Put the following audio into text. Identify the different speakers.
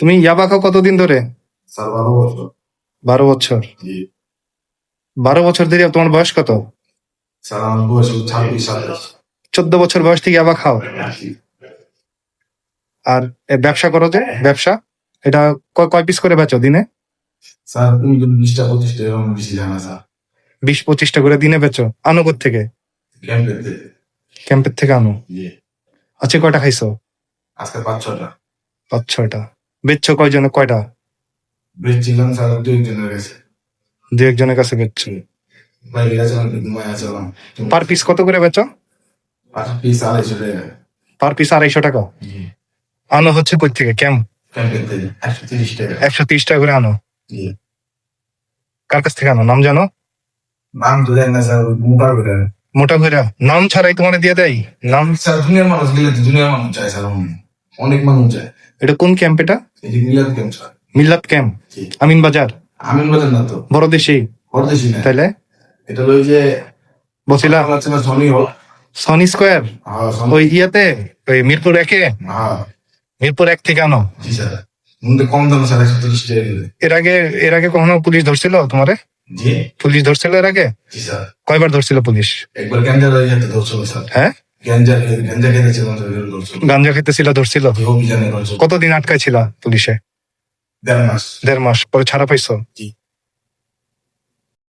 Speaker 1: তুমি ইয়াবা খাও কতদিন ধরে?
Speaker 2: স্যার বারো বছর।
Speaker 1: বারো বছর। বারো বছর ধরে তোমার বয়স কত?
Speaker 2: স্যার আমার বয়স ছাব্বিশ
Speaker 1: চোদ্দ বছর বয়স থেকে ইয়াবা খাও? আর ব্যবসা করো যে ব্যবসা? এটা কয় কয় পিস করে বেচো দিনে?
Speaker 2: স্যার বিশটা পঁচিশটা এরকম বেশি জানা স্যার।
Speaker 1: বিশ পঁচিশটা করে দিনে বেচো। আনো থেকে? ক্যাম্পের থেকে। আনো। আজকে কয়টা খাইছো?
Speaker 2: আজকে পাঁচ ছটা
Speaker 1: পাঁচ ছয়টা। বেচছো কয়জনে? কয়টা?
Speaker 2: বেচছিলাম স্যার দুই একজনের কাছে
Speaker 1: দু একজনের কাছে বেচছো
Speaker 2: বাইরে গেছিলাম
Speaker 1: পার পিস কত করে বেচো?
Speaker 2: পাঁচ পিস আড়াইশো টাকা।
Speaker 1: পার পিস আড়াইশো টাকা? আনো হচ্ছে কই থেকে?
Speaker 2: ক্যাম্পেতে একশো তিরিশ টাকা।
Speaker 1: করে আনো? কার কাছ থেকে আনো? নাম জানো?
Speaker 2: নাম তো দেন না স্যার করে।
Speaker 1: মোটা ভৈরা নাম ছাড়াই তোমার দিয়ে দেয়? নাম
Speaker 2: স্যার দুনিয়ার মানুষ গেলে দুনিয়ার মানুষ চায় স্যার। অনেক মানুষ চায়
Speaker 1: এটা কোন ক্যাম্প এটা?
Speaker 2: Milad camp sir.
Speaker 1: Millat camp Amin Bazar?
Speaker 2: Amin বলেন না তো।
Speaker 1: বড় দেশি
Speaker 2: না।
Speaker 1: তাইলে?
Speaker 2: এটা লই যে
Speaker 1: Basila
Speaker 2: Sony hall
Speaker 1: Sony square ওই ইয়াতে? ওই মিরপুর একে?
Speaker 2: হ্যাঁ।
Speaker 1: মিরপুর এক থেকে আনো।
Speaker 2: জি স্যার। কম দাম স্যার একশো তিরিশ
Speaker 1: এর আগে এর আগে কখনো পুলিশ ধরছিল তোমারে? পুলিশ ধরছিল এর আগে? কয়বার ধরছিল পুলিশ?
Speaker 2: একবার গ্যাঞ্জা রয়ে যেতে ধরছিল স্যার।
Speaker 1: হ্যাঁ? গাঞ্জা
Speaker 2: খেতে ছিল ধরছিল।
Speaker 1: কতদিন আটকায় ছিল পুলিশে?
Speaker 2: দেড় মাস।
Speaker 1: দেড় মাস পরে ছাড়া পাইছো?
Speaker 2: জি।